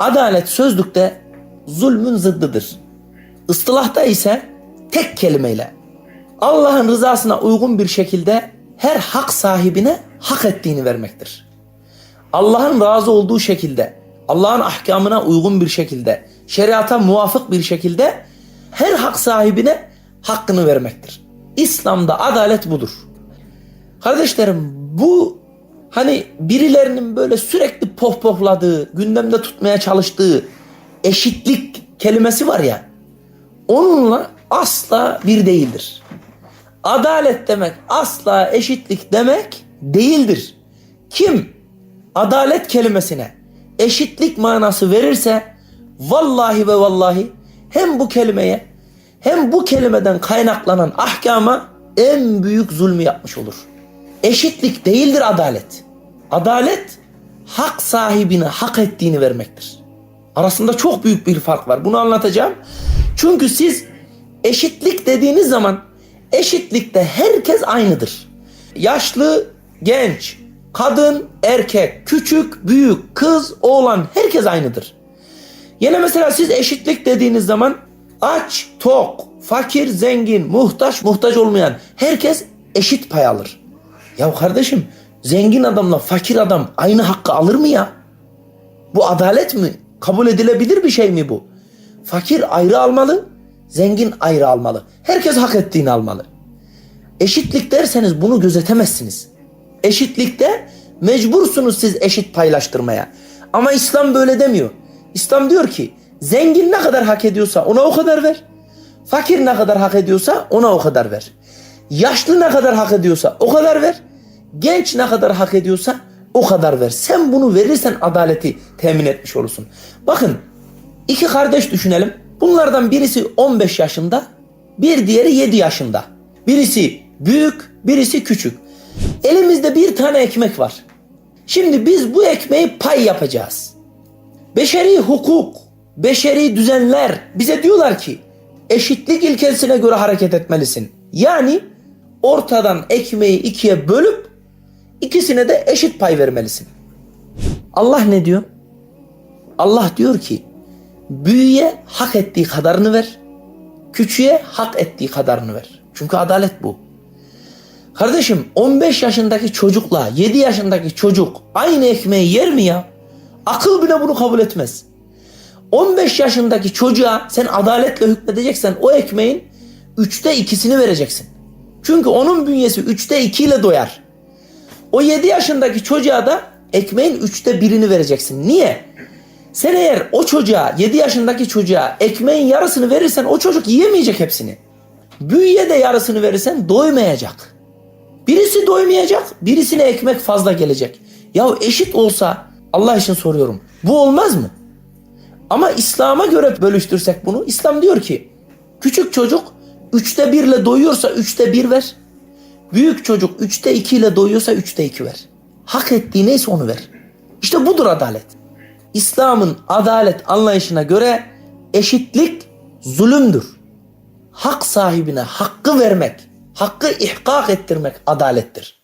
adalet sözlükte zulmün zıddıdır. Istılahta ise tek kelimeyle Allah'ın rızasına uygun bir şekilde her hak sahibine hak ettiğini vermektir. Allah'ın razı olduğu şekilde, Allah'ın ahkamına uygun bir şekilde, şeriata muvafık bir şekilde her hak sahibine hakkını vermektir. İslam'da adalet budur. Kardeşlerim bu hani birilerinin böyle sürekli pohpohladığı, gündemde tutmaya çalıştığı eşitlik kelimesi var ya onunla asla bir değildir. Adalet demek asla eşitlik demek değildir. Kim adalet kelimesine eşitlik manası verirse vallahi ve vallahi hem bu kelimeye hem bu kelimeden kaynaklanan ahkama en büyük zulmü yapmış olur. Eşitlik değildir adalet. Adalet hak sahibine hak ettiğini vermektir. Arasında çok büyük bir fark var. Bunu anlatacağım. Çünkü siz eşitlik dediğiniz zaman eşitlikte herkes aynıdır. Yaşlı, genç, kadın, erkek, küçük, büyük, kız, oğlan herkes aynıdır. Yine mesela siz eşitlik dediğiniz zaman aç, tok, fakir, zengin, muhtaç, muhtaç olmayan herkes eşit pay alır. Ya kardeşim zengin adamla fakir adam aynı hakkı alır mı ya? Bu adalet mi? Kabul edilebilir bir şey mi bu? Fakir ayrı almalı, zengin ayrı almalı. Herkes hak ettiğini almalı. Eşitlik derseniz bunu gözetemezsiniz. Eşitlikte mecbursunuz siz eşit paylaştırmaya. Ama İslam böyle demiyor. İslam diyor ki zengin ne kadar hak ediyorsa ona o kadar ver. Fakir ne kadar hak ediyorsa ona o kadar ver. Yaşlı ne kadar hak ediyorsa o kadar ver. Genç ne kadar hak ediyorsa o kadar ver. Sen bunu verirsen adaleti temin etmiş olursun. Bakın iki kardeş düşünelim. Bunlardan birisi 15 yaşında, bir diğeri 7 yaşında. Birisi büyük, birisi küçük. Elimizde bir tane ekmek var. Şimdi biz bu ekmeği pay yapacağız. Beşeri hukuk, beşeri düzenler bize diyorlar ki eşitlik ilkesine göre hareket etmelisin. Yani ortadan ekmeği ikiye bölüp ikisine de eşit pay vermelisin. Allah ne diyor? Allah diyor ki büyüye hak ettiği kadarını ver, küçüğe hak ettiği kadarını ver. Çünkü adalet bu. Kardeşim 15 yaşındaki çocukla 7 yaşındaki çocuk aynı ekmeği yer mi ya? Akıl bile bunu kabul etmez. 15 yaşındaki çocuğa sen adaletle hükmedeceksen o ekmeğin üçte ikisini vereceksin. Çünkü onun bünyesi üçte iki ile doyar. O 7 yaşındaki çocuğa da ekmeğin üçte birini vereceksin. Niye? Sen eğer o çocuğa 7 yaşındaki çocuğa ekmeğin yarısını verirsen o çocuk yiyemeyecek hepsini. Büyüye de yarısını verirsen doymayacak. Birisi doymayacak, birisine ekmek fazla gelecek. Ya eşit olsa Allah için soruyorum. Bu olmaz mı? Ama İslam'a göre bölüştürsek bunu. İslam diyor ki küçük çocuk üçte birle doyuyorsa üçte bir ver. Büyük çocuk üçte iki ile doyuyorsa üçte iki ver. Hak ettiği neyse onu ver. İşte budur adalet. İslam'ın adalet anlayışına göre eşitlik zulümdür. Hak sahibine hakkı vermek, hakkı ihkak ettirmek adalettir.